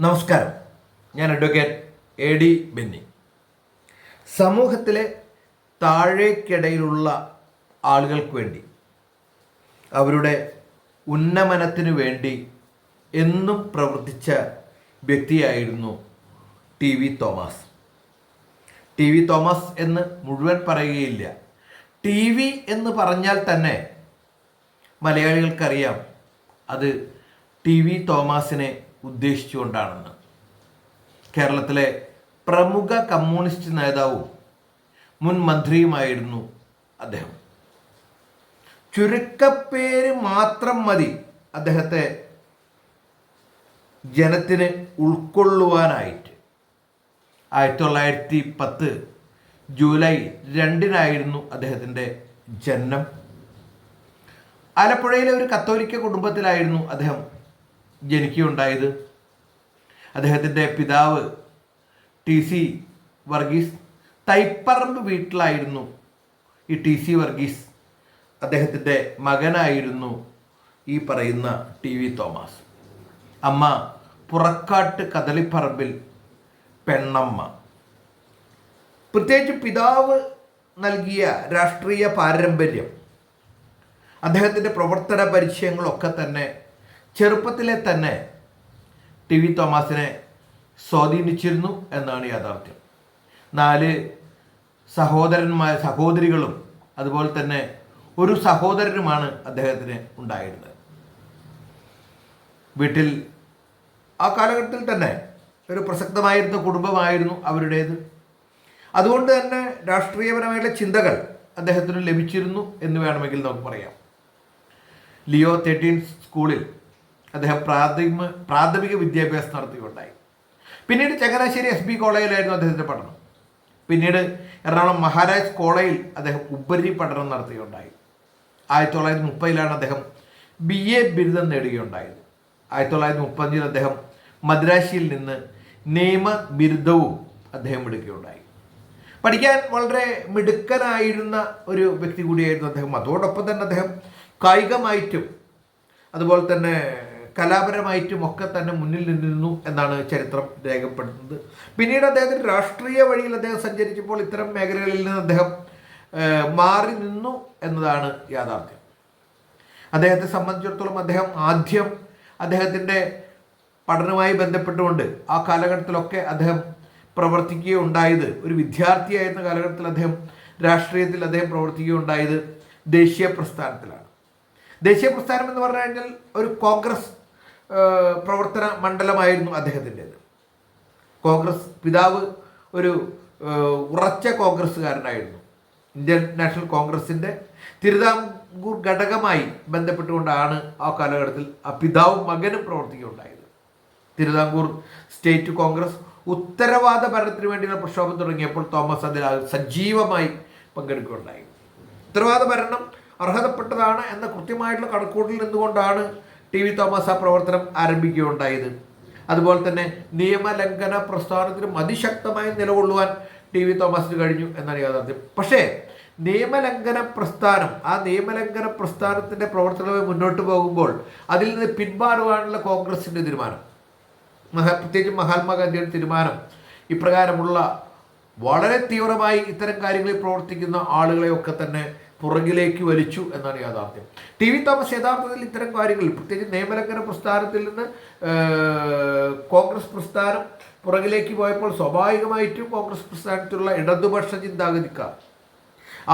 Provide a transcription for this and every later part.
നമസ്കാരം. ഞാൻ advocate A D Benny. സമൂഹത്തിലെ താഴേക്കിടയിലുള്ള ആളുകൾക്ക് വേണ്ടി അവരുടെ ഉന്നമനത്തിനു വേണ്ടി എന്നും പ്രവർത്തിച്ച വ്യക്തിയായിരുന്നു T V Thomas. T V Thomas എന്ന് മുഴുവൻ പറയുകയില്ല. ടി വി എന്ന് പറഞ്ഞാൽ തന്നെ മലയാളികൾക്കറിയാം. അത് ടി വി തോമസിനെ ഉദ്ദേശിച്ചുകൊണ്ടാണെന്ന്. കേരളത്തിലെ പ്രമുഖ കമ്മ്യൂണിസ്റ്റ് നേതാവും മുൻ മന്ത്രിയുമായിരുന്നു അദ്ദേഹം. ചുരുക്കപ്പേര് മാത്രം മതി അദ്ദേഹത്തെ ജനത്തിന് ഉൾക്കൊള്ളുവാനായിട്ട്. ആയിരത്തി തൊള്ളായിരത്തി പത്ത് ജൂലൈ രണ്ടിനായിരുന്നു അദ്ദേഹത്തിന്റെ ജനനം. ആലപ്പുഴയിലെ ഒരു കത്തോലിക്ക കുടുംബത്തിലായിരുന്നു അദ്ദേഹം ജനിക്കുകയുണ്ടായത്. അദ്ദേഹത്തിന്റെ പിതാവ് ടി സി വർഗീസ് തൈപ്പറമ്പ് വീട്ടിലായിരുന്നു ഈ ടി സി വർഗീസ്. അദ്ദേഹത്തിന്റെ മകനായിരുന്നു ഈ പറയുന്ന ടി വി തോമസ്. അമ്മ പുറക്കാട്ട് കദളിപ്പറമ്പിൽ പെണ്ണമ്മ. പ്രത്യേകിച്ച് പിതാവ് നൽകിയ രാഷ്ട്രീയ പാരമ്പര്യം. അദ്ദേഹത്തിന്റെ പ്രവർത്തന പരിചയങ്ങളൊക്കെ തന്നെ ചെറുപ്പത്തിലെ തന്നെ ടി വി തോമസിനെ സ്വാധീനിച്ചിരുന്നു എന്നാണ് യാഥാർത്ഥ്യം. നാല് സഹോദരന്മാർ സഹോദരികളും അതുപോലെ തന്നെ ഒരു സഹോദരനുമാണ് അദ്ദേഹത്തിന് ഉണ്ടായിരുന്നത്. വീട്ടിൽ ആ കാലഘട്ടത്തിൽ തന്നെ ഒരു പ്രസക്തമായിരുന്ന കുടുംബമായിരുന്നു അവരുടേത്. അതുകൊണ്ട് തന്നെ രാഷ്ട്രീയപരമായുള്ള ചിന്തകൾ അദ്ദേഹത്തിന് ലഭിച്ചിരുന്നു എന്ന് വേണമെങ്കിൽ നമുക്ക് പറയാം. ലിയോ തേർട്ടീൻ സ്കൂളിൽ അദ്ദേഹം പ്രാഥമിക പ്രാഥമിക വിദ്യാഭ്യാസം നടത്തുകയുണ്ടായി പിന്നീട് ചങ്ങനാശ്ശേരി എസ് ബി കോളേജിലായിരുന്നു അദ്ദേഹത്തിന്റെ പഠനം. പിന്നീട് എറണാകുളം മഹാരാജ് കോളേജിൽ അദ്ദേഹം ഉപരി പഠനം നടത്തുകയുണ്ടായി ആയിരത്തി തൊള്ളായിരത്തി മുപ്പതിലാണ് അദ്ദേഹം ബി എ ബിരുദം നേടുകയുണ്ടായത്. ആയിരത്തി തൊള്ളായിരത്തി മുപ്പത്തഞ്ചിൽ അദ്ദേഹം മദ്രാശിയിൽ നിന്ന് നിയമ ബിരുദവും അദ്ദേഹം എടുക്കുകയുണ്ടായി. പഠിക്കാൻ വളരെ മിടുക്കനായിരുന്ന ഒരു വ്യക്തി കൂടിയായിരുന്നു അദ്ദേഹം. അതോടൊപ്പം തന്നെ അദ്ദേഹം കായികമായിട്ടും അതുപോലെ തന്നെ കലാപരമായിട്ടും ഒക്കെ തന്നെ മുന്നിൽ നിന്നിരുന്നു എന്നാണ് ചരിത്രം രേഖപ്പെടുത്തുന്നത്. പിന്നീട് അദ്ദേഹത്തിന് രാഷ്ട്രീയ വഴിയിൽ അദ്ദേഹം സഞ്ചരിച്ചപ്പോൾ ഇത്തരം മേഖലകളിൽ നിന്ന് അദ്ദേഹം മാറി നിന്നു എന്നതാണ് യാഥാർത്ഥ്യം. അദ്ദേഹത്തെ സംബന്ധിച്ചിടത്തോളം അദ്ദേഹം ആദ്യം അദ്ദേഹത്തിന്റെ പഠനവുമായി ബന്ധപ്പെട്ടുകൊണ്ട് ആ കാലഘട്ടത്തിലൊക്കെ അദ്ദേഹം പ്രവർത്തിക്കുകയുണ്ടായത് ഒരു വിദ്യാർത്ഥിയായിരുന്ന കാലഘട്ടത്തിൽ അദ്ദേഹം രാഷ്ട്രീയത്തിൽ അദ്ദേഹം പ്രവർത്തിക്കുകയുണ്ടായത് ദേശീയ പ്രസ്ഥാനത്തിലാണ്. ദേശീയ പ്രസ്ഥാനം എന്ന് പറഞ്ഞു കഴിഞ്ഞാൽ ഒരു കോൺഗ്രസ് പ്രവർത്തന മണ്ഡലമായിരുന്നു അദ്ദേഹത്തിന്റെത്. കോൺഗ്രസ് പിതാവ് ഒരു ഉറച്ച കോൺഗ്രസ്സുകാരനായിരുന്നു. ഇന്ത്യൻ നാഷണൽ കോൺഗ്രസിന്റെ തിരുവിതാംകൂർ ഘടകമായി ബന്ധപ്പെട്ടുകൊണ്ടാണ് ആ കാലഘട്ടത്തിൽ ആ പിതാവും മകനും പ്രവർത്തിക്കുകയുണ്ടായത്. തിരുവിതാംകൂർ സ്റ്റേറ്റ് കോൺഗ്രസ് ഉത്തരവാദ ഭരണത്തിന് വേണ്ടിയുള്ള പ്രക്ഷോഭം തുടങ്ങിയപ്പോൾ തോമസ് അതിൽ സജീവമായി പങ്കെടുക്കുകയുണ്ടായി. ഉത്തരവാദ ഭരണം അർഹതപ്പെട്ടതാണ് എന്ന കൃത്യമായിട്ടുള്ള കണക്കൂട്ടിൽ നിന്നുകൊണ്ടാണ് ടി വി തോമസ് ആ പ്രവർത്തനം ആരംഭിക്കുകയുണ്ടായത്. അതുപോലെ തന്നെ നിയമലംഘന പ്രസ്ഥാനത്തിന് അതിശക്തമായി നിലകൊള്ളുവാൻ ടി വി തോമസിന് കഴിഞ്ഞു എന്നാണ് യാഥാർത്ഥ്യം. പക്ഷേ നിയമലംഘന പ്രസ്ഥാനം ആ നിയമലംഘന പ്രസ്ഥാനത്തിന്റെ പ്രവർത്തനവുമായി മുന്നോട്ട് പോകുമ്പോൾ അതിൽ നിന്ന് പിന്മാറുവാനുള്ള കോൺഗ്രസിന്റെ തീരുമാനം മഹാ പ്രത്യേകിച്ച് മഹാത്മാഗാന്ധിയുടെ തീരുമാനം ഇപ്രകാരമുള്ള വളരെ തീവ്രമായി ഇത്തരം കാര്യങ്ങളിൽ പ്രവർത്തിക്കുന്ന ആളുകളെയൊക്കെ തന്നെ പുറകിലേക്ക് വലിച്ചു എന്നാണ് യാഥാർത്ഥ്യം. ടി വി തോമസ് യഥാർത്ഥത്തിൽ ഇത്തരം കാര്യങ്ങളിൽ പ്രത്യേകിച്ച് നിയമലംഘന പ്രസ്ഥാനത്തിൽ നിന്ന് കോൺഗ്രസ് പ്രസ്ഥാനം പുറകിലേക്ക് പോയപ്പോൾ സ്വാഭാവികമായിട്ടും കോൺഗ്രസ് പ്രസ്ഥാനത്തിലുള്ള ഇടതുപക്ഷ ചിന്താഗതിക്കാർ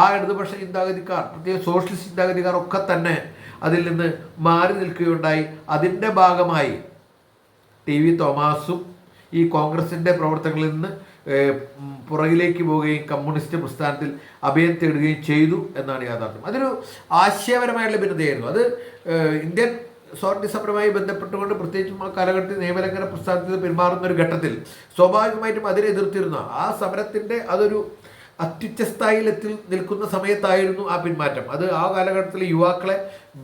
ആ ഇടതുപക്ഷ ചിന്താഗതിക്കാർ പ്രത്യേകിച്ച് സോഷ്യലിസ്റ്റ് ചിന്താഗതിക്കാർ ഒക്കെ തന്നെ അതിൽ നിന്ന് മാറി നിൽക്കുകയുണ്ടായി. അതിന്റെ ഭാഗമായി ടി വി തോമസും ഈ കോൺഗ്രസിന്റെ പ്രവർത്തനങ്ങളിൽ നിന്ന് പുറകിലേക്ക് പോവുകയും കമ്മ്യൂണിസ്റ്റ് പ്രസ്ഥാനത്തിൽ അഭയം തേടുകയും ചെയ്തു എന്നാണ് യാഥാർത്ഥ്യം. അതൊരു ആശയപരമായുള്ള ഭിന്നതയായിരുന്നു. അത് ഇന്ത്യൻ സ്വാതന്ത്ര്യ സമരവുമായി ബന്ധപ്പെട്ടുകൊണ്ട് പ്രത്യേകിച്ചും ആ കാലഘട്ടത്തിൽ നിയമലംഘന പ്രസ്ഥാനത്തിൽ പിന്മാറുന്ന ഒരു ഘട്ടത്തിൽ സ്വാഭാവികമായിട്ടും അതിനെ എതിർത്തിരുന്ന. ആ സമരത്തിന്റെ അതൊരു അത്യുച്ചസ്ഥായിലെത്തി നിൽക്കുന്ന സമയത്തായിരുന്നു ആ പിന്മാറ്റം. അത് ആ കാലഘട്ടത്തിലെ യുവാക്കളെ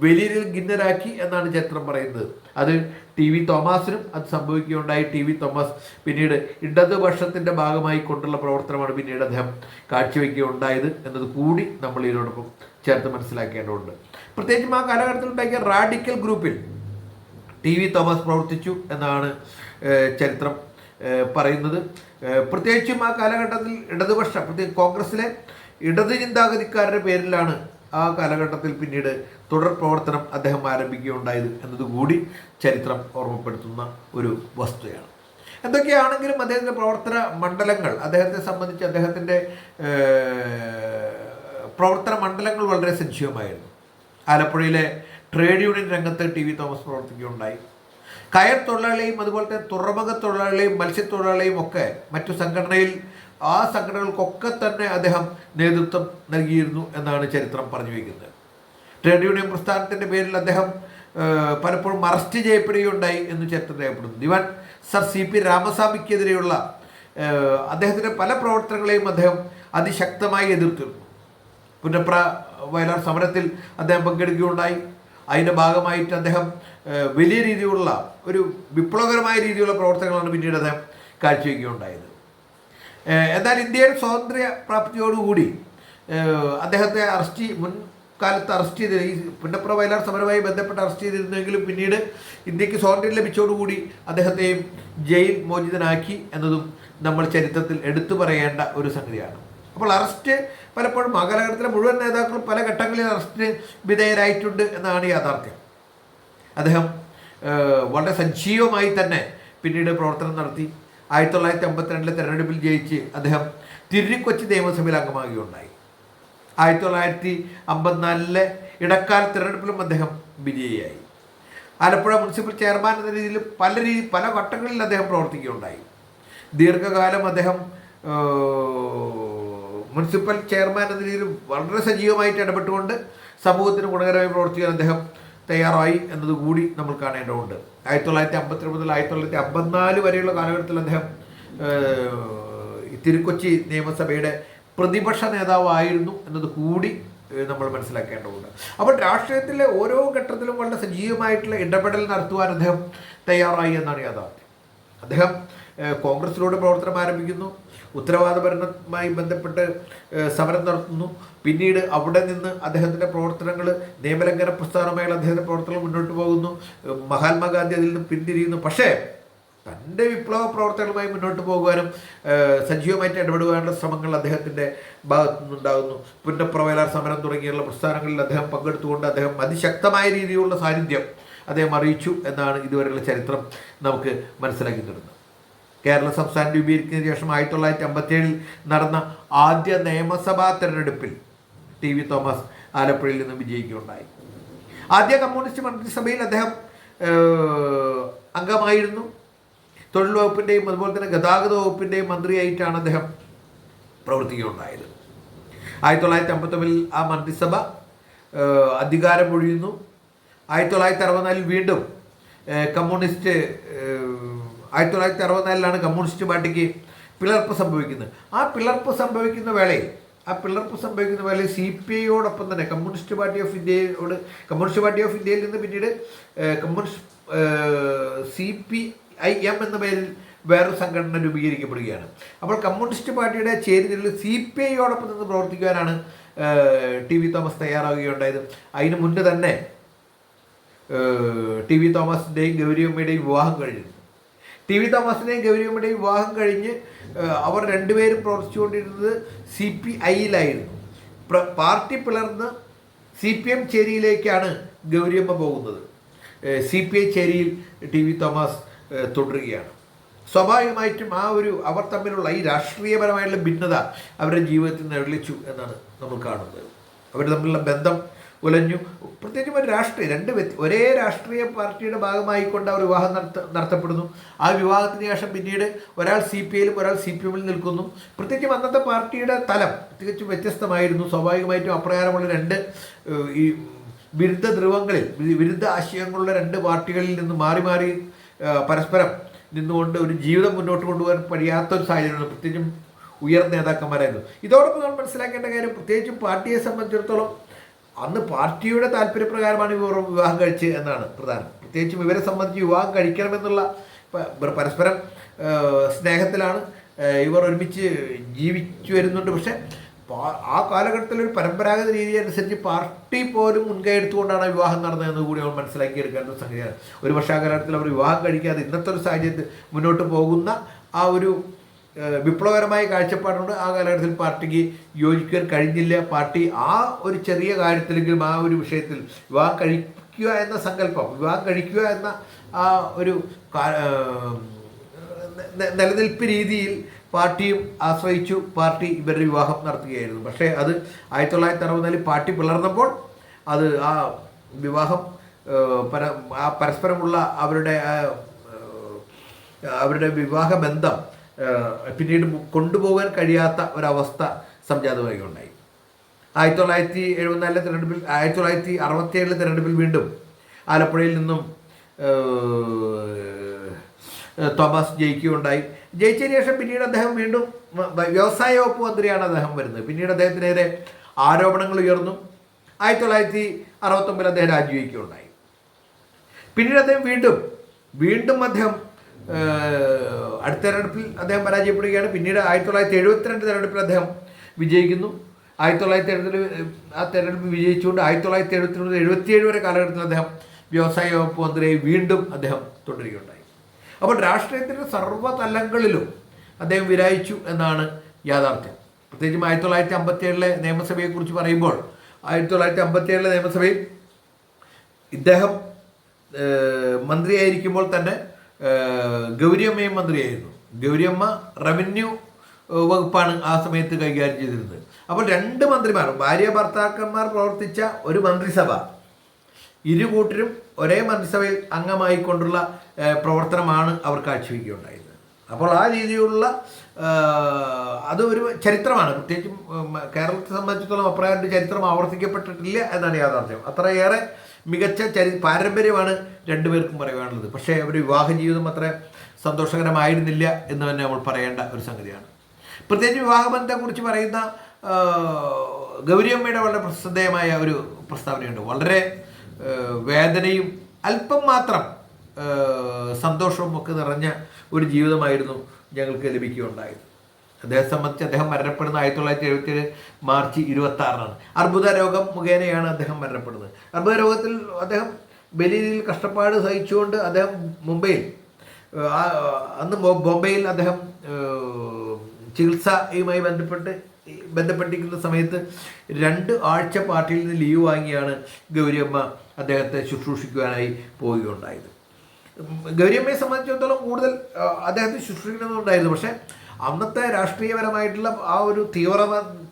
വലിയ ഗിന്നരാക്കി എന്നാണ് ചരിത്രം പറയുന്നത്. അത് ടി വി തോമസിനും അത് സംഭവിക്കുകയുണ്ടായി. ടി വി തോമസ് പിന്നീട് ഇടതുപക്ഷത്തിന്റെ ഭാഗമായി കൊണ്ടുള്ള പ്രവർത്തനമാണ് പിന്നീട് അദ്ദേഹം കാഴ്ചവെക്കുകയുണ്ടായത് എന്നത് കൂടി നമ്മൾ ഇതിനോടൊപ്പം ചേർത്ത് മനസ്സിലാക്കേണ്ടതുണ്ട്. പ്രത്യേകിച്ചും ആ കാലഘട്ടത്തിൽ ഉണ്ടാക്കിയ റാഡിക്കൽ ഗ്രൂപ്പിൽ ടി വി തോമസ് പ്രവർത്തിച്ചു എന്നാണ് ചരിത്രം പറയുന്നത്. പ്രത്യേകിച്ചും ആ കാലഘട്ടത്തിൽ ഇടതുപക്ഷ പ്രത്യേക കോൺഗ്രസിലെ ഇടതു ചിന്താഗതിക്കാരുടെ പേരിലാണ് ആ കാലഘട്ടത്തിൽ പിന്നീട് തുടർ പ്രവർത്തനം അദ്ദേഹം ആരംഭിക്കുകയുണ്ടായത് എന്നതുകൂടി ചരിത്രം ഓർമ്മപ്പെടുത്തുന്ന ഒരു വസ്തുതയാണ്. എന്തൊക്കെയാണെങ്കിലും അദ്ദേഹത്തിന്റെ പ്രവർത്തന മണ്ഡലങ്ങൾ അദ്ദേഹത്തെ സംബന്ധിച്ച് അദ്ദേഹത്തിന്റെ പ്രവർത്തന മണ്ഡലങ്ങൾ വളരെ സജീവമായിരുന്നു ആലപ്പുഴയിലെ ട്രേഡ് യൂണിയൻ രംഗത്ത് ടി വി തോമസ് പ്രവർത്തിക്കുകയുണ്ടായി. കയർ തൊഴിലാളിയും അതുപോലെ തന്നെ തുറമുഖ തൊഴിലാളിയും മത്സ്യത്തൊഴിലാളിയും ഒക്കെ മറ്റു സംഘടനയിൽ ആ സംഘടനകൾക്കൊക്കെ തന്നെ അദ്ദേഹം നേതൃത്വം നൽകിയിരുന്നു എന്നാണ് ചരിത്രം പറഞ്ഞു വയ്ക്കുന്നത് ട്രേഡ് യൂണിയൻ പ്രസ്ഥാനത്തിന്റെ പേരിൽ അദ്ദേഹം പലപ്പോഴും അറസ്റ്റ് ചെയ്യപ്പെടുകയുണ്ടായി എന്ന് ചരിത്രം രേഖപ്പെടുന്നു ദിവാൻ സർ സി പി രാമസ്വാമിക്കെതിരെയുള്ള അദ്ദേഹത്തിന്റെ പല പ്രവർത്തനങ്ങളെയും അദ്ദേഹം അതിശക്തമായി എതിർത്തിരുന്നു. പുന്നപ്ര വയലാർ സമരത്തിൽ അദ്ദേഹം പങ്കെടുക്കുകയുണ്ടായി. അതിന്റെ ഭാഗമായിട്ട് അദ്ദേഹം വലിയ രീതിയിലുള്ള ഒരു വിപ്ലവകരമായ രീതിയിലുള്ള പ്രവർത്തനങ്ങളാണ് പിന്നീട് അദ്ദേഹം കാഴ്ചവെക്കുകയുണ്ടായത്. എന്നാൽ ഇന്ത്യയുടെ സ്വാതന്ത്ര്യ പ്രാപ്തിയോടുകൂടി അദ്ദേഹത്തെ അറസ്റ്റ് ചെയ്- മുൻകാലത്ത് അറസ്റ്റ് ചെയ്ത് ഈ പുന്നപ്ര വയലാർ സമരവുമായി ബന്ധപ്പെട്ട് അറസ്റ്റ് ചെയ്തിരുന്നെങ്കിലും പിന്നീട് ഇന്ത്യയ്ക്ക് സ്വാതന്ത്ര്യം ലഭിച്ചതോടുകൂടി അദ്ദേഹത്തെയും ജയിൽ മോചിതനാക്കി എന്നതും നമ്മൾ ചരിത്രത്തിൽ എടുത്തു പറയേണ്ട ഒരു സംഗതിയാണ്. അപ്പോൾ അറസ്റ്റ് പലപ്പോഴും ആ കാലഘട്ടത്തിലെ മുഴുവൻ നേതാക്കളും പല ഘട്ടങ്ങളിൽ അറസ്റ്റിന് വിധേയരായിട്ടുണ്ട് എന്നാണ് യാഥാർത്ഥ്യം. അദ്ദേഹം വളരെ സജീവമായി തന്നെ പിന്നീട് പ്രവർത്തനം നടത്തി. ആയിരത്തി തൊള്ളായിരത്തി അമ്പത്തിരണ്ടിലെ തെരഞ്ഞെടുപ്പിൽ ജയിച്ച് അദ്ദേഹം തിരുക്കൊച്ചി നിയമസഭയിൽ അംഗമാകുകയുണ്ടായി. ആയിരത്തി തൊള്ളായിരത്തി അമ്പത്തിനാലിലെ ഇടക്കാല തിരഞ്ഞെടുപ്പിലും അദ്ദേഹം വിജയിയായി. ആലപ്പുഴ മുനിസിപ്പൽ ചെയർമാൻ എന്ന രീതിയിൽ പല രീതി പല വട്ടങ്ങളിൽ അദ്ദേഹം പ്രവർത്തിക്കുകയുണ്ടായി. ദീർഘകാലം അദ്ദേഹം മുനിസിപ്പൽ ചെയർമാൻ എന്ന രീതിയിൽ വളരെ സജീവമായിട്ട് ഇടപെട്ടുകൊണ്ട് സമൂഹത്തിന് ഗുണകരമായി പ്രവർത്തിക്കാൻ അദ്ദേഹം തയ്യാറായി എന്നതുകൂടി നമ്മൾ കാണേണ്ടതുണ്ട്. ആയിരത്തി തൊള്ളായിരത്തി അമ്പത്തി മുതൽ ആയിരത്തി തൊള്ളായിരത്തി അമ്പത്തിനാല് വരെയുള്ള കാലഘട്ടത്തിൽ അദ്ദേഹം തിരുക്കൊച്ചി നിയമസഭയുടെ പ്രതിപക്ഷ നേതാവായിരുന്നു എന്നത് കൂടി നമ്മൾ മനസ്സിലാക്കേണ്ടതുണ്ട്. അപ്പോൾ രാഷ്ട്രീയത്തിലെ ഓരോ ഘട്ടത്തിലും വളരെ സജീവമായിട്ടുള്ള ഇടപെടൽ നടത്തുവാൻ അദ്ദേഹം തയ്യാറായി എന്നാണ് യാഥാർത്ഥ്യം. അദ്ദേഹം കോൺഗ്രസിലൂടെ പ്രവർത്തനം ആരംഭിക്കുന്നു. ഉത്തരവാദ ഭരണവുമായി ബന്ധപ്പെട്ട് സമരം നടത്തുന്നു. പിന്നീട് അവിടെ നിന്ന് അദ്ദേഹത്തിന്റെ പ്രവർത്തനങ്ങൾ നിയമലംഘന പ്രസ്ഥാനമായുള്ള അദ്ദേഹത്തിന്റെ പ്രവർത്തനങ്ങൾ മുന്നോട്ട് പോകുന്നു. മഹാത്മാഗാന്ധി അതിൽ നിന്ന് പിന്തിരിയുന്നു. പക്ഷേ തന്റെ വിപ്ലവ പ്രവർത്തനങ്ങളുമായി മുന്നോട്ട് പോകുവാനും സജീവമായിട്ട് ഇടപെടുവാനുള്ള ശ്രമങ്ങൾ അദ്ദേഹത്തിന്റെ ഭാഗത്തു നിന്നുണ്ടാകുന്നു. പുന്നപ്രവയലാർ സമരം തുടങ്ങിയുള്ള പ്രസ്ഥാനങ്ങളിൽ അദ്ദേഹം പങ്കെടുത്തുകൊണ്ട് അദ്ദേഹം അതിശക്തമായ രീതിയിലുള്ള സാന്നിധ്യം അദ്ദേഹം അറിയിച്ചു എന്നാണ് ഇതുവരെയുള്ള ചരിത്രം നമുക്ക് മനസ്സിലാക്കി തരുന്നത്. കേരള സംസ്ഥാനം രൂപീകരിക്കുന്നതിന് ശേഷം ആയിരത്തി തൊള്ളായിരത്തി അമ്പത്തിയേഴിൽ നടന്ന ആദ്യ നിയമസഭാ തെരഞ്ഞെടുപ്പിൽ ടി വി തോമസ് ആലപ്പുഴയിൽ നിന്ന് വിജയിക്കുകയുണ്ടായി. ആദ്യ കമ്മ്യൂണിസ്റ്റ് മന്ത്രിസഭയിൽ അദ്ദേഹം അംഗമായിരുന്നു. തൊഴിൽ വകുപ്പിന്റെയും അതുപോലെ തന്നെ ഗതാഗത വകുപ്പിന്റെയും മന്ത്രിയായിട്ടാണ് അദ്ദേഹം പ്രവർത്തിക്കുകയുണ്ടായത്. ആയിരത്തി തൊള്ളായിരത്തി അമ്പത്തൊമ്പതിൽ ആ മന്ത്രിസഭ അധികാരമൊഴിയുന്നു. ആയിരത്തി തൊള്ളായിരത്തി അറുപത്തിനാലിൽ വീണ്ടും കമ്മ്യൂണിസ്റ്റ് ആയിരത്തി തൊള്ളായിരത്തി അറുപത്തിനാലിലാണ് കമ്മ്യൂണിസ്റ്റ് പാർട്ടിക്ക് പിളർപ്പ് സംഭവിക്കുന്നത്. ആ പിളർപ്പ് സംഭവിക്കുന്ന വേളയിൽ ആ പിളർപ്പ് സംഭവിക്കുന്ന വേളയിൽ സി പി ഐയോടൊപ്പം തന്നെ കമ്മ്യൂണിസ്റ്റ് പാർട്ടി ഓഫ് ഇന്ത്യയോട് കമ്മ്യൂണിസ്റ്റ് പാർട്ടി ഓഫ് ഇന്ത്യയിൽ നിന്ന് പിന്നീട് communist C P I M എന്ന പേരിൽ വേറൊരു സംഘടന രൂപീകരിക്കപ്പെടുകയാണ്. അപ്പോൾ കമ്മ്യൂണിസ്റ്റ് പാർട്ടിയുടെ ചേരിതിരിൽ സി പി ഐയോടൊപ്പം നിന്ന് പ്രവർത്തിക്കുവാനാണ് ടി വി തോമസ് തയ്യാറാവുകയുണ്ടായത്. അതിനു മുന്നേ തന്നെ ടി വി തോമസിന്റെയും ഗൗരിയമ്മയുടെയും വിവാഹം കഴിഞ്ഞിരുന്നു ടി വി തോമസിനെയും ഗൗരിയമ്മയുടെയും വിവാഹം കഴിഞ്ഞ് അവർ രണ്ടുപേരും പ്രവർത്തിച്ചുകൊണ്ടിരുന്നത് സി പി ഐയിലായിരുന്നു. പാർട്ടി പിളർന്ന് സി പി എം ചേരിയിലേക്കാണ് ഗൗരിയമ്മ പോകുന്നത്. സി പി ഐ ചേരിയിൽ ടി വി തോമസ് തുടരുകയാണ്. സ്വാഭാവികമായിട്ടും ആ ഒരു അവർ തമ്മിലുള്ള ഈ രാഷ്ട്രീയപരമായിട്ടുള്ള ഭിന്നത അവരുടെ ജീവിതത്തിൽ നിഴലിച്ചു എന്നാണ് നമ്മൾ കാണുന്നത്. അവർ തമ്മിലുള്ള ബന്ധം ഉലഞ്ഞു പ്രത്യേകിച്ചും ഒരു രാഷ്ട്രീയ രണ്ട് വ്യക്തി ഒരേ രാഷ്ട്രീയ പാർട്ടിയുടെ ഭാഗമായിക്കൊണ്ട് അവർ വിവാഹം നടത്ത നടത്തപ്പെടുന്നു. ആ വിവാഹത്തിന് ശേഷം പിന്നീട് ഒരാൾ സി പി ഐയിലും ഒരാൾ സി പി എമ്മിൽ നിൽക്കുന്നു. പ്രത്യേകിച്ചും അന്നത്തെ പാർട്ടിയുടെ തലം തികച്ചും വ്യത്യസ്തമായിരുന്നു. സ്വാഭാവികമായിട്ടും അപ്രകാരമുള്ള രണ്ട് ഈ വിരുദ്ധ ധ്രുവങ്ങളിൽ വിരുദ്ധ ആശയങ്ങളുള്ള രണ്ട് പാർട്ടികളിൽ നിന്ന് മാറി മാറി പരസ്പരം നിന്നുകൊണ്ട് ഒരു ജീവിതം മുന്നോട്ട് കൊണ്ടുപോകാൻ കഴിയാത്ത ഒരു സാഹചര്യമാണ് പ്രത്യേകിച്ചും ഉയർന്ന നേതാക്കന്മാരായിരുന്നു. ഇതോടൊപ്പം നമ്മൾ മനസ്സിലാക്കേണ്ട കാര്യം പ്രത്യേകിച്ചും പാർട്ടിയെ സംബന്ധിച്ചിടത്തോളം അന്ന് പാർട്ടിയുടെ താല്പര്യപ്രകാരമാണ് ഇവർ വിവാഹം കഴിച്ച് എന്നാണ് പ്രധാനം. പ്രത്യേകിച്ചും ഇവരെ സംബന്ധിച്ച് വിവാഹം കഴിക്കണമെന്നുള്ള പരസ്പരം സ്നേഹത്തിലാണ് ഇവർ ഒരുമിച്ച് ജീവിച്ചു വരുന്നുണ്ട്. പക്ഷേ ആ കാലഘട്ടത്തിൽ ഒരു പരമ്പരാഗത രീതി അനുസരിച്ച് പാർട്ടി പോലും മുൻകൈ എടുത്തുകൊണ്ടാണ് വിവാഹം നടന്നതെന്ന് കൂടി അവർ മനസ്സിലാക്കിയെടുക്കേണ്ട സംഗതിയാണ് ഒരു പക്ഷേ ആ കാലഘട്ടത്തിൽ അവർ വിവാഹം കഴിക്കാതെ ഇന്നത്തെ ഒരു സാഹചര്യത്തിൽ മുന്നോട്ട് പോകുന്ന ആ ഒരു വിപ്ലവകരമായ കാഴ്ചപ്പാടുകൊണ്ട് ആ കാലഘട്ടത്തിൽ പാർട്ടിക്ക് യോജിക്കാൻ കഴിഞ്ഞില്ല. പാർട്ടി ആ ഒരു ചെറിയ കാര്യത്തിലെങ്കിലും ആ ഒരു വിഷയത്തിൽ വിവാഹം കഴിക്കുക എന്ന സങ്കല്പം വിവാഹം കഴിക്കുക എന്ന ആ ഒരു നിലനിൽപ്പ് രീതിയിൽ പാർട്ടിയും ആശ്രയിച്ചു പാർട്ടി ഇവരുടെ വിവാഹം നടത്തുകയായിരുന്നു. പക്ഷേ അത് ആയിരത്തി തൊള്ളായിരത്തി അറുപതിൽ പാർട്ടി പിളർന്നപ്പോൾ അത് ആ വിവാഹം പര ആ പരസ്പരമുള്ള അവരുടെ അവരുടെ വിവാഹ ബന്ധം പിന്നീട് കൊണ്ടുപോകാൻ കഴിയാത്ത ഒരവസ്ഥ സംജാതമാകുകയുണ്ടായി ആയിരത്തി തൊള്ളായിരത്തി എഴുപത്തിനാലിലെ തിരഞ്ഞെടുപ്പിൽ ആയിരത്തി തൊള്ളായിരത്തി അറുപത്തി ഏഴിലെ തിരഞ്ഞെടുപ്പിൽ വീണ്ടും ആലപ്പുഴയിൽ നിന്നും തോമസ് ജയിക്കുകയുണ്ടായി ജയിച്ചതിന് ശേഷം പിന്നീട് അദ്ദേഹം വീണ്ടും വ്യവസായ വകുപ്പ് മന്ത്രിയാണ് അദ്ദേഹം വരുന്നത്. പിന്നീട് അദ്ദേഹത്തിനെതിരെ ആരോപണങ്ങൾ ഉയർന്നു. ആയിരത്തി തൊള്ളായിരത്തി അറുപത്തൊമ്പതിൽ അദ്ദേഹം രാജിവെക്കുകയുണ്ടായി പിന്നീട് അദ്ദേഹം വീണ്ടും വീണ്ടും അദ്ദേഹം അടുത്ത തെരഞ്ഞെടുപ്പിൽ അദ്ദേഹം പരാജയപ്പെടുകയാണ്. പിന്നീട് ആയിരത്തി തൊള്ളായിരത്തി എഴുപത്തിരണ്ട് തെരഞ്ഞെടുപ്പിൽ അദ്ദേഹം വിജയിക്കുന്നു. ആയിരത്തി തൊള്ളായിരത്തി എഴുപത്തി ആ തെരഞ്ഞെടുപ്പ് വിജയിച്ചുകൊണ്ട് ആയിരത്തി തൊള്ളായിരത്തി എഴുപത്തി മൂന്ന് എഴുപത്തിയേഴ് വരെ കാലഘട്ടത്തിൽ അദ്ദേഹം വ്യവസായ വകുപ്പ് മന്ത്രിയായി വീണ്ടും അദ്ദേഹം തുടരുകയുണ്ടായി. അപ്പോൾ രാഷ്ട്രീയത്തിന്റെ സർവതലങ്ങളിലും അദ്ദേഹം വിരായിച്ചു എന്നാണ് യാഥാർത്ഥ്യം. പ്രത്യേകിച്ചും ആയിരത്തി തൊള്ളായിരത്തി അമ്പത്തി ഏഴിലെ നിയമസഭയെക്കുറിച്ച് പറയുമ്പോൾ ആയിരത്തി തൊള്ളായിരത്തി അമ്പത്തി ഏഴിലെ നിയമസഭയിൽ ഇദ്ദേഹം മന്ത്രിയായിരിക്കുമ്പോൾ തന്നെ ഗൗരിയമ്മയും മന്ത്രിയായിരുന്നു. ഗൗരിയമ്മ റവന്യൂ വകുപ്പാണ് ആ സമയത്ത് കൈകാര്യം ചെയ്തിരുന്നത്. അപ്പോൾ രണ്ട് മന്ത്രിമാർ ഭാര്യ ഭർത്താക്കന്മാർ പ്രവർത്തിച്ച ഒരു മന്ത്രിസഭ ഇരു കൂട്ടരും ഒരേ മന്ത്രിസഭയിൽ അംഗമായി കൊണ്ടുള്ള പ്രവർത്തനമാണ് അവർ കാഴ്ചവെക്കുകയുണ്ടായത് അപ്പോൾ ആ രീതിയിലുള്ള അത് ഒരു ചരിത്രമാണ്. പ്രത്യേകിച്ചും കേരളത്തെ സംബന്ധിച്ചിടത്തോളം അപ്രായ ചരിത്രം ആവർത്തിക്കപ്പെട്ടിട്ടില്ല എന്നാണ് യാഥാർത്ഥ്യം. അത്രയേറെ മികച്ച ചരി പാരമ്പര്യമാണ് രണ്ടുപേർക്കും പറയുവാനുള്ളത്. പക്ഷേ അവർ വിവാഹ ജീവിതം അത്ര സന്തോഷകരമായിരുന്നില്ല എന്ന് തന്നെ നമ്മൾ പറയേണ്ട ഒരു സംഗതിയാണ്. പ്രത്യേകിച്ച് വിവാഹബന്ധത്തെക്കുറിച്ച് പറയുന്ന ഗൗരിയമ്മയുടെ വളരെ പ്രസിദ്ധമായ ഒരു പ്രസ്താവനയുണ്ട്. വളരെ വേദനയും അല്പം മാത്രം സന്തോഷവും ഒക്കെ നിറഞ്ഞ ഒരു ജീവിതമായിരുന്നു ഞങ്ങൾക്ക് ലഭിക്കുകയുണ്ടായത്. അദ്ദേഹത്തെ സംബന്ധിച്ച് അദ്ദേഹം മരണപ്പെടുന്ന ആയിരത്തി തൊള്ളായിരത്തി എഴുപത്തിയേഴ് മാർച്ച് ഇരുപത്തി ആറിനാണ് അർബുദ രോഗം മുഖേനയാണ് അദ്ദേഹം മരണപ്പെടുന്നത്. അർബുദ രോഗത്തിൽ അദ്ദേഹം വലിയ രീതിയിൽ കഷ്ടപ്പാട് സഹിച്ചുകൊണ്ട് അദ്ദേഹം മുംബൈയിൽ അന്ന് ബോംബെയിൽ അദ്ദേഹം ചികിത്സയുമായി ബന്ധപ്പെട്ട് ബന്ധപ്പെട്ടിരിക്കുന്ന സമയത്ത് രണ്ട് ആഴ്ച പാർട്ടിയിൽ നിന്ന് ലീവ് വാങ്ങിയാണ് ഗൗരിയമ്മ അദ്ദേഹത്തെ ശുശ്രൂഷിക്കുവാനായി പോവുകയുണ്ടായത്. ഗൗരിയമ്മയെ സംബന്ധിച്ചിടത്തോളം കൂടുതൽ അദ്ദേഹത്തെ ശുശ്രൂഷിക്കണമെന്നുണ്ടായിരുന്നു. പക്ഷേ അന്നത്തെ രാഷ്ട്രീയപരമായിട്ടുള്ള ആ ഒരു തീവ്ര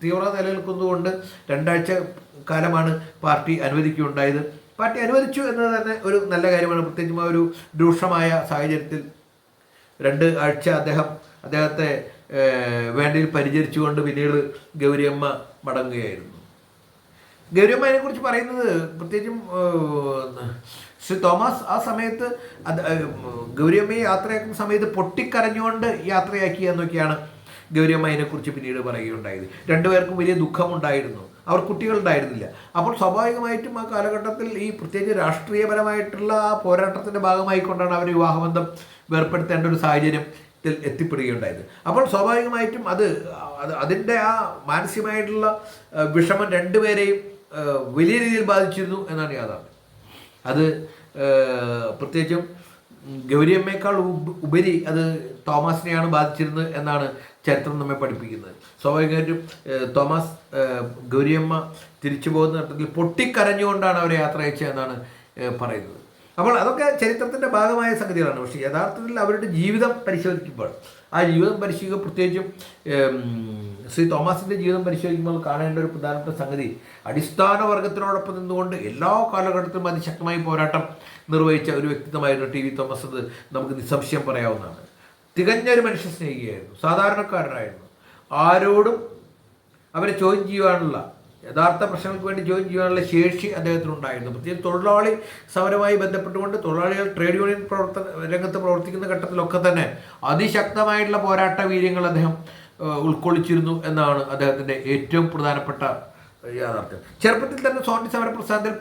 തീവ്രത നിലനിൽക്കുന്നതുകൊണ്ട് രണ്ടാഴ്ച കാലമാണ് പാർട്ടി അനുവദിക്കുകയുണ്ടായത്. പാർട്ടി അനുവദിച്ചു എന്നത് തന്നെ ഒരു നല്ല കാര്യമാണ്. പ്രത്യേകിച്ചും ആ ഒരു രൂക്ഷമായ സാഹചര്യത്തിൽ രണ്ട് ആഴ്ച അദ്ദേഹം അദ്ദേഹത്തെ വേണ്ടിയിൽ പരിചരിച്ചുകൊണ്ട് പിന്നീട് ഗൗരിയമ്മ മടങ്ങുകയായിരുന്നു. ഗൗരിയമ്മ അതിനെക്കുറിച്ച് പറയുന്നത് പ്രത്യേകിച്ചും ശ്രീ തോമസ് ആ സമയത്ത് അത് ഗൗരിയമ്മയെ യാത്രയാക്കുന്ന സമയത്ത് പൊട്ടിക്കരഞ്ഞുകൊണ്ട് യാത്രയാക്കി എന്നൊക്കെയാണ് ഗൗരിയമ്മയെ കുറിച്ച് പിന്നീട് പറയുകയുണ്ടായത്. രണ്ടുപേർക്കും വലിയ ദുഃഖമുണ്ടായിരുന്നു. അവർ കുട്ടികളുണ്ടായിരുന്നില്ല. അപ്പോൾ സ്വാഭാവികമായിട്ടും ആ കാലഘട്ടത്തിൽ ഈ പ്രത്യേകിച്ച് രാഷ്ട്രീയപരമായിട്ടുള്ള ആ പോരാട്ടത്തിന്റെ ഭാഗമായിക്കൊണ്ടാണ് അവർ വിവാഹബന്ധം വേർപ്പെടുത്തേണ്ട ഒരു സാഹചര്യത്തിൽ എത്തിപ്പെടുകയുണ്ടായത്. അപ്പോൾ സ്വാഭാവികമായിട്ടും അത് അത് അതിന്റെ ആ മാനസികമായിട്ടുള്ള വിഷമം രണ്ടുപേരെയും വലിയ രീതിയിൽ ബാധിച്ചിരുന്നു എന്നാണ് യാഥാർത്ഥ്യം. അത് പ്രത്യേകിച്ചും ഗൗരിയമ്മയേക്കാൾ ഉപരി അത് തോമസിനെയാണ് ബാധിച്ചിരുന്നത് എന്നാണ് ചരിത്രം നമ്മെ പഠിപ്പിക്കുന്നത്. സ്വാഭാവികമായിട്ടും തോമാസ് ഗൗരിയമ്മ തിരിച്ചു പോകുന്ന ഘട്ടത്തിൽ പൊട്ടിക്കരഞ്ഞുകൊണ്ടാണ് അവരെ യാത്ര അയച്ചതെന്നാണ് എന്നാണ് പറയുന്നത്. അപ്പോൾ അതൊക്കെ ചരിത്രത്തിന്റെ ഭാഗമായ സംഗതികളാണ്. പക്ഷേ യഥാർത്ഥത്തിൽ അവരുടെ ജീവിതം പരിശോധിക്കുമ്പോൾ ആ ജീവിതം പരിശോധിക്കുക പ്രത്യേകിച്ചും ശ്രീ തോമസിന്റെ ജീവിതം പരിശോധിക്കുമ്പോൾ കാണേണ്ട ഒരു പ്രധാനപ്പെട്ട സംഗതി അടിസ്ഥാന വർഗത്തിനോടൊപ്പം നിന്നുകൊണ്ട് എല്ലാ കാലഘട്ടത്തിലും അതിശക്തമായി പോരാട്ടം നിർവഹിച്ച ഒരു വ്യക്തിത്വമായിരുന്നു ടി വി തോമസ് എന്ന് നമുക്ക് നിസ്സംശയം പറയാവുന്നതാണ്. തികഞ്ഞ ഒരു മനുഷ്യ സ്നേഹിയായിരുന്നു സാധാരണക്കാരനായിരുന്നു. ആരോടും അവരെ ചോദ്യം ചെയ്യുവാനുള്ള യഥാർത്ഥ പ്രശ്നങ്ങൾക്ക് വേണ്ടി ജോയിൻ ചെയ്യാനുള്ള ശേഷി അദ്ദേഹത്തിനുണ്ടായിരുന്നു. പ്രത്യേകിച്ച് തൊഴിലാളി സമരവുമായി ബന്ധപ്പെട്ടുകൊണ്ട് തൊഴിലാളികൾ ട്രേഡ് യൂണിയൻ പ്രവർത്തന രംഗത്ത് പ്രവർത്തിക്കുന്ന ഘട്ടത്തിലൊക്കെ തന്നെ അതിശക്തമായിട്ടുള്ള പോരാട്ട വീര്യങ്ങൾ അദ്ദേഹം ഉൾക്കൊള്ളിച്ചിരുന്നു എന്നാണ് അദ്ദേഹത്തിന്റെ ഏറ്റവും പ്രധാനപ്പെട്ട യാഥാർത്ഥ്യം. ചെറുപ്പത്തിൽ തന്നെ സ്വാതന്ത്ര്യ സമര പ്രസ്ഥാനത്തിൽ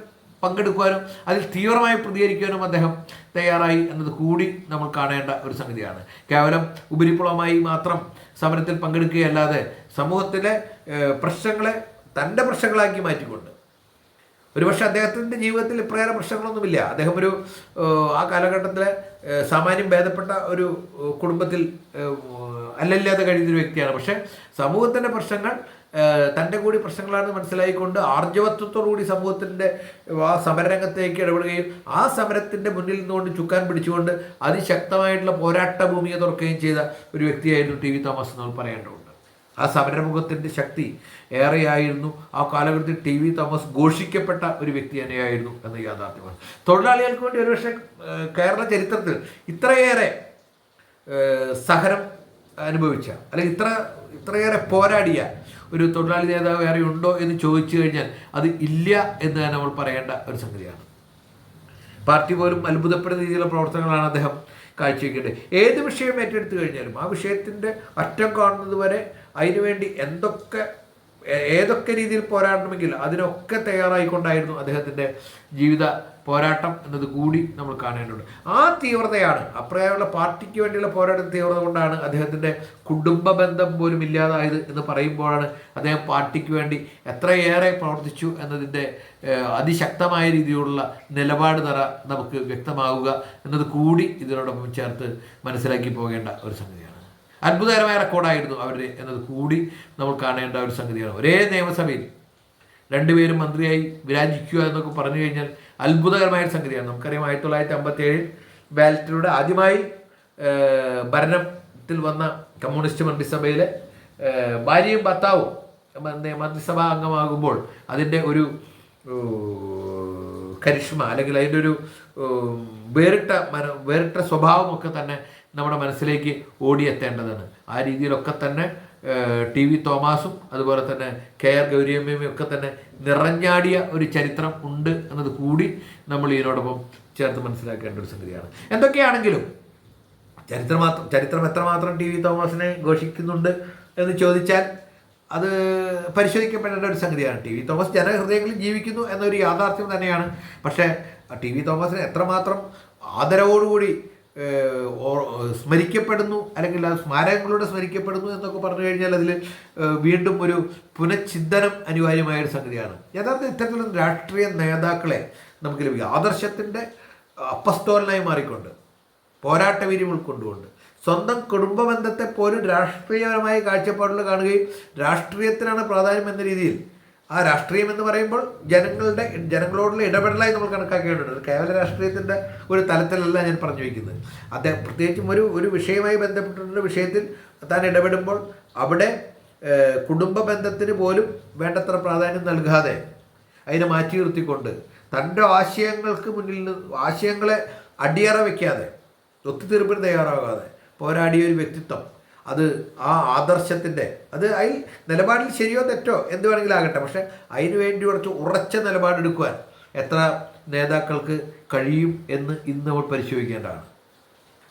പങ്കെടുക്കുവാനും അതിൽ തീവ്രമായി പ്രതികരിക്കാനും അദ്ദേഹം തയ്യാറായി എന്നത് കൂടി നമ്മൾ കാണേണ്ട ഒരു സംഗതിയാണ്. കേവലം ഉപരിപ്ലവമായി മാത്രം സമരത്തിൽ പങ്കെടുക്കുകയല്ലാതെ സമൂഹത്തിലെ പ്രശ്നങ്ങളെ തന്റെ പ്രശ്നങ്ങളാക്കി മാറ്റിക്കൊണ്ട്. ഒരുപക്ഷെ അദ്ദേഹത്തിന്റെ ജീവിതത്തിൽ ഇപ്രകാരം പ്രശ്നങ്ങളൊന്നുമില്ല. അദ്ദേഹം ഒരു ആ കാലഘട്ടത്തിലെ സാമാന്യം ഭേദപ്പെട്ട ഒരു കുടുംബത്തിൽ അല്ലല്ലാതെ കഴിയുന്ന വ്യക്തിയാണ്. പക്ഷെ സമൂഹത്തിന്റെ പ്രശ്നങ്ങൾ തന്റെ കൂടി പ്രശ്നങ്ങളാണെന്ന് മനസ്സിലായിക്കൊണ്ട് ആർജവത്വത്തോടുകൂടി സമൂഹത്തിന്റെ ആ സമരരംഗത്തേക്ക് ഇടപെടുകയും ആ സമരത്തിന്റെ മുന്നിൽ നിന്നുകൊണ്ട് ചുക്കാൻ പിടിച്ചുകൊണ്ട് അതിശക്തമായിട്ടുള്ള പോരാട്ട ഭൂമിയെ തുറക്കുകയും ചെയ്ത ഒരു വ്യക്തിയായിരുന്നു ടി വി തോമസ് എന്ന് പറയേണ്ടതുണ്ട് ആ സമരമുഖത്തിന്റെ ശക്തി ഏറെയായിരുന്നു. ആ കാലഘട്ടത്തിൽ ടി വി തോമസ് ഘോഷിക്കപ്പെട്ട ഒരു വ്യക്തി തന്നെയായിരുന്നു എന്ന് യാഥാർത്ഥ്യമാണ്. തൊഴിലാളികൾക്ക് വേണ്ടി ഒരുപക്ഷെ കേരള ചരിത്രത്തിൽ ഇത്രയേറെ സഹനം അനുഭവിച്ച അല്ലെങ്കിൽ ഇത്ര ഇത്രയേറെ പോരാടിയ ഒരു തൊഴിലാളി നേതാവ് വേറെ ഉണ്ടോ എന്ന് ചോദിച്ചു കഴിഞ്ഞാൽ അത് ഇല്ല എന്ന് തന്നെ നമ്മൾ പറയേണ്ട ഒരു സംഗതിയാണ്. പാർട്ടി പോലും അത്ഭുതപ്പെടുന്ന രീതിയിലുള്ള പ്രവർത്തനങ്ങളാണ് അദ്ദേഹം കാഴ്ചവെക്കേണ്ടത്. ഏത് വിഷയം ഏറ്റെടുത്തു കഴിഞ്ഞാലും ആ വിഷയത്തിന്റെ അറ്റം കാണുന്നത് വരെ അതിനുവേണ്ടി എന്തൊക്കെ ഏതൊക്കെ രീതിയിൽ പോരാടണമെങ്കിൽ അതിനൊക്കെ തയ്യാറായിക്കൊണ്ടായിരുന്നു അദ്ദേഹത്തിന്റെ ജീവിത പോരാട്ടം എന്നത് കൂടി നമ്മൾ കാണേണ്ടതുണ്ട്. ആ തീവ്രതയാണ് അപ്രകാരമുള്ള പാർട്ടിക്ക് വേണ്ടിയുള്ള പോരാട്ട തീവ്രത കൊണ്ടാണ് അദ്ദേഹത്തിന്റെ കുടുംബ ബന്ധം പോലും ഇല്ലാതായത് എന്ന് പറയുമ്പോഴാണ് അദ്ദേഹം പാർട്ടിക്ക് വേണ്ടി എത്രയേറെ പ്രവർത്തിച്ചു എന്നതിന്റെ അതിശക്തമായ രീതിയിലുള്ള നിലപാട് തറ നമുക്ക് വ്യക്തമാവുക എന്നത് കൂടി ഇതിനോടൊപ്പം ചേർത്ത് മനസ്സിലാക്കി പോകേണ്ട ഒരു സംഗതിയാണ്. അത്ഭുതകരമായ റെക്കോർഡായിരുന്നു അവർ എന്നത് കൂടി നമ്മൾ കാണേണ്ട ഒരു സംഗതിയാണ്. ഒരേ നിയമസഭയിൽ രണ്ടുപേരും മന്ത്രിയായി വിരാജിക്കുക എന്നൊക്കെ പറഞ്ഞു കഴിഞ്ഞാൽ അത്ഭുതകരമായ ഒരു സംഗതിയാണ്. നമുക്കറിയാം ആയിരത്തി തൊള്ളായിരത്തി അമ്പത്തി ഏഴിൽ ബാലറ്റിലൂടെ ആദ്യമായി ഭരണത്തിൽ വന്ന കമ്മ്യൂണിസ്റ്റ് മന്ത്രിസഭയിലെ ഭാര്യയും ഭർത്താവും മന്ത്രിസഭാ അംഗമാകുമ്പോൾ അതിന്റെ ഒരു കരിഷ്മ അല്ലെങ്കിൽ അതിന്റെ ഒരു വേറിട്ട മന വേറിട്ട സ്വഭാവമൊക്കെ തന്നെ നമ്മുടെ മനസ്സിലേക്ക് ഓടിയെത്തേണ്ടതാണ്. ആ രീതിയിലൊക്കെ തന്നെ ടി വി തോമാസും അതുപോലെ തന്നെ കെ ആർ ഗൗരിയമ്മയും ഒക്കെ തന്നെ നിറഞ്ഞാടിയ ഒരു ചരിത്രം ഉണ്ട് എന്നത് കൂടി നമ്മൾ ഇതിനോടൊപ്പം ചേർത്ത് മനസ്സിലാക്കേണ്ട ഒരു സംഗതിയാണ്. എന്തൊക്കെയാണെങ്കിലും ചരിത്രം മാത്രം ചരിത്രം എത്രമാത്രം ടി വി തോമസിനെ ഘോഷിക്കുന്നുണ്ട് എന്ന് ചോദിച്ചാൽ അത് പരിശോധിക്കപ്പെടേണ്ട ഒരു സംഗതിയാണ്. ടി വി തോമസ് ജനഹൃദയങ്ങളിൽ ജീവിക്കുന്നു എന്നൊരു യാഥാർത്ഥ്യം തന്നെയാണ്. പക്ഷേ ടി വി തോമസിനെ എത്രമാത്രം ആദരവോടുകൂടി സ്മരിക്കപ്പെടുന്നു അല്ലെങ്കിൽ ആ സ്മാരകങ്ങളിലൂടെ സ്മരിക്കപ്പെടുന്നു എന്നൊക്കെ പറഞ്ഞു കഴിഞ്ഞാൽ അതിൽ വീണ്ടും ഒരു പുനഃചിന്തനം അനിവാര്യമായ ഒരു സംഗതിയാണ്. യഥാർത്ഥ ഇത്തരത്തിലുള്ള രാഷ്ട്രീയ നേതാക്കളെ നമുക്ക് ലഭിക്കും. ആദർശത്തിന്റെ അപ്പസ്തോലനായി മാറിക്കൊണ്ട് പോരാട്ടവീര്യം ഉൾക്കൊണ്ടുകൊണ്ട് സ്വന്തം കുടുംബ ബന്ധത്തെ പോലും രാഷ്ട്രീയപരമായ കാഴ്ചപ്പാടുകൾ കാണുകയും രാഷ്ട്രീയത്തിനാണ് പ്രാധാന്യം എന്ന രീതിയിൽ ആ രാഷ്ട്രീയം എന്ന് പറയുമ്പോൾ ജനങ്ങളുടെ ജനങ്ങളോടുള്ള ഇടപെടലായി നമ്മൾ കണക്കാക്കേണ്ടത് കേവല രാഷ്ട്രീയത്തിന്റെ ഒരു തലത്തിലല്ല ഞാൻ പറഞ്ഞു വയ്ക്കുന്നത്. അദ്ദേഹം പ്രത്യേകിച്ചും ഒരു ഒരു വിഷയവുമായി ബന്ധപ്പെട്ടിട്ടുള്ള വിഷയത്തിൽ താൻ ഇടപെടുമ്പോൾ അവിടെ കുടുംബ ബന്ധത്തിന് പോലും വേണ്ടത്ര പ്രാധാന്യം നൽകാതെ അതിനെ മാറ്റി നിർത്തിക്കൊണ്ട് തന്റെ ആശയങ്ങൾക്ക് മുന്നിൽ നിന്ന് ആശയങ്ങളെ അടിയറ വയ്ക്കാതെ ഒത്തുതീർപ്പിന് തയ്യാറാകാതെ പോരാടിയ ഒരു വ്യക്തിത്വം അത് ആ ആദർശത്തിന്റെ അത് അതിൽ നിലപാടിൽ ശരിയോ തെറ്റോ എന്ത് വേണമെങ്കിലും ആകട്ടെ പക്ഷെ അതിന് വേണ്ടി കുറച്ച് ഉറച്ച നിലപാടെടുക്കുവാൻ എത്ര നേതാക്കൾക്ക് കഴിയും എന്ന് ഇന്ന് നമ്മൾ പരിശോധിക്കേണ്ടതാണ്.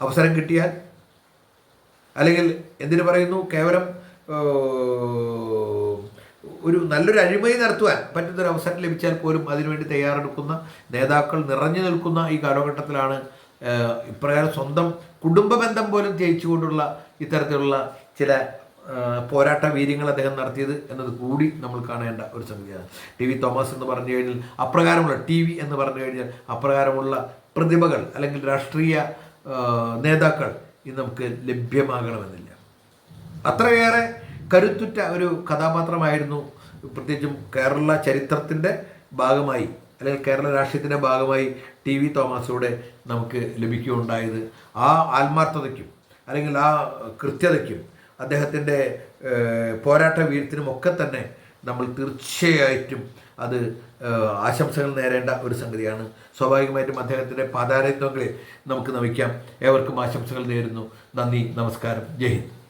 അവസരം കിട്ടിയാൽ അല്ലെങ്കിൽ എന്തിനു പറയുന്നു കേവലം ഒരു നല്ലൊരു അഴിമതി നടത്തുവാൻ പറ്റുന്നൊരു അവസരം ലഭിച്ചാൽ പോലും അതിനുവേണ്ടി തയ്യാറെടുക്കുന്ന നേതാക്കൾ നിറഞ്ഞു നിൽക്കുന്ന ഈ കാലഘട്ടത്തിലാണ് ഇപ്രകാരം സ്വന്തം കുടുംബ ബന്ധം പോലും ജയിച്ചുകൊണ്ടുള്ള ഇത്തരത്തിലുള്ള ചില പോരാട്ട വീര്യങ്ങൾ അദ്ദേഹം നടത്തിയത് എന്നത് കൂടി നമ്മൾ കാണേണ്ട ഒരു സംഗതിയാണ്. ടി വി തോമസ് എന്ന് പറഞ്ഞു കഴിഞ്ഞാൽ അപ്രകാരമുള്ള ടി വി എന്ന് പറഞ്ഞു കഴിഞ്ഞാൽ അപ്രകാരമുള്ള പ്രതിഭകൾ അല്ലെങ്കിൽ രാഷ്ട്രീയ നേതാക്കൾ ഇന്ന് നമുക്ക് ലഭ്യമാകണമെന്നില്ല. അത്രയേറെ കരുത്തുറ്റ ഒരു കഥാപാത്രമായിരുന്നു പ്രത്യേകിച്ചും കേരള ചരിത്രത്തിന്റെ ഭാഗമായി അല്ലെങ്കിൽ കേരള രാഷ്ട്രീയത്തിന്റെ ഭാഗമായി ടി വി തോമസിലൂടെ നമുക്ക് ലഭിക്കുകയുണ്ടായത്. ആ ആത്മാർത്ഥതയ്ക്കും അല്ലെങ്കിൽ ആ കൃത്യതയ്ക്കും അദ്ദേഹത്തിന്റെ പോരാട്ട വീരത്തിനും ഒക്കെ തന്നെ നമ്മൾ തീർച്ചയായിട്ടും അത് ആശംസകൾ നേരേണ്ട ഒരു സംഗതിയാണ്. സ്വാഭാവികമായിട്ടും അദ്ദേഹത്തിന്റെ പാതാരത്വങ്ങളിൽ നമുക്ക് നമിക്കാം. ഏവർക്കും ആശംസകൾ നേരുന്നു. നന്ദി നമസ്കാരം. ജയ് ഹിന്ദ്.